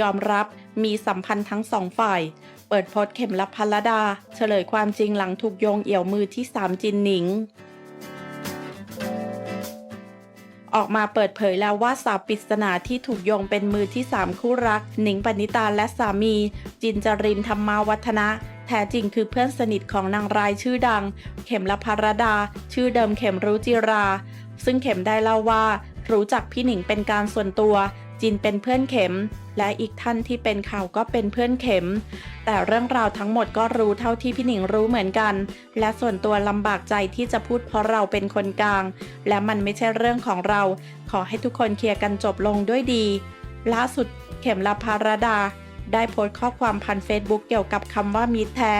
ยอมรับมีสัมพันธ์ทั้งสองฝ่าย เปิดโพสเข็มและพัลดา เฉลยความจริงหลังถูกโยงเอี่ยวมือที่3จินหนิง ออกมาเปิดเผยแล้วว่าสาวปริศนาที่ถูกโยงเป็นมือที่3คู่รัก หนิงปณิตาและสามี จินจรินธรรมาวัฒนะแท้จริงคือเพื่อนสนิทของนางรายชื่อดัง เข็มละพารดา ชื่อเดิมเข็มรู้จิรา ซึ่งเข็มได้เล่าว่า รู้จักพี่หนิงเป็นการส่วนตัว จินเป็นเพื่อนเข็ม และอีกท่านที่เป็นข่าวก็เป็นเพื่อนเข็ม แต่เรื่องราวทั้งหมดก็รู้เท่าที่พี่หนิงรู้เหมือนกัน และส่วนตัวลำบากใจที่จะพูดเพราะเราเป็นคนกลาง และมันไม่ใช่เรื่องของเรา ขอให้ทุกคนเคลียร์กันจบลงด้วยดีล่าสุดเข็มละพารดา ได้โพสต์ข้อความผ่านเฟซบุ๊กเกี่ยวกับคำว่ามิตรแท้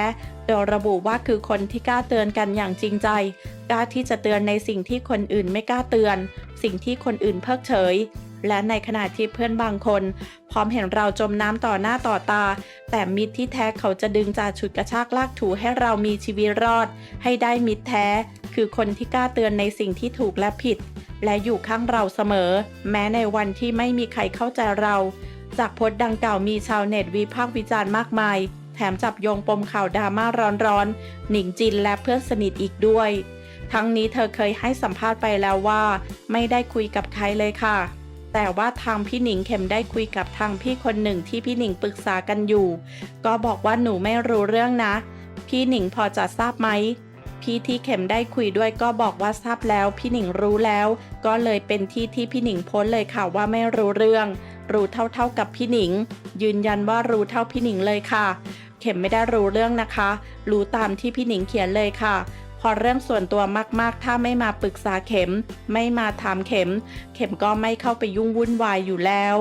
โดยระบุว่าคือคนที่กล้าเตือนกันอย่างจริงใจ กล้าที่จะเตือนในสิ่งที่คนอื่นไม่กล้าเตือน สิ่งที่คนอื่นเพิกเฉย และในขณะที่เพื่อนบางคน พร้อมเห็นเราจมน้ำต่อหน้าต่อตา แต่มิตรที่แท้เขาจะดึงจากฉุดกระชากลากถูให้เรามีชีวิตรอด ให้ได้มิตรแท้ คือคนที่กล้าเตือนในสิ่งที่ถูกและผิด และอยู่ข้างเราเสมอ แม้ในวันที่ไม่มีใครเข้าใจเรา จากโพสต์ดังกล่าวมีชาวเน็ตวิพากษ์วิจารณ์มากมาย แถมจับโยงปมข่าวดราม่าร้อนๆ หนิงจินและเพื่อนสนิทอีกด้วย ทั้งนี้เธอเคยให้สัมภาษณ์ไปแล้วว่า ไม่ได้คุยกับใครเลยค่ะ แต่ว่าทางพี่หนิงเข็มได้คุยกับทางพี่คนหนึ่งที่พี่หนิงปรึกษากันอยู่ ก็บอกว่าหนูไม่รู้เรื่องนะ พี่หนิงพอจะทราบไหมพี่ที่เข็มได้คุยด้วยก็บอกว่าทราบแล้วพี่หนิงรู้แล้ว ก็เลยเป็นที่ที่พี่หนิงโพสเลยค่ะว่าไม่รู้เรื่อง รู้เท่าๆกับพี่หนิง ยืนยันว่ารู้เท่าพี่หนิงเลยค่ะ เข็มไม่ได้รู้เรื่องนะคะ รู้ตามที่พี่หนิงเขียนเลยค่ะ พอเรื่องส่วนตัวมากๆ ถ้าไม่มาปรึกษาเข็ม ไม่มาถามเข็ม เข็มก็ไม่เข้าไปยุ่งวุ่นวายอยู่แล้ว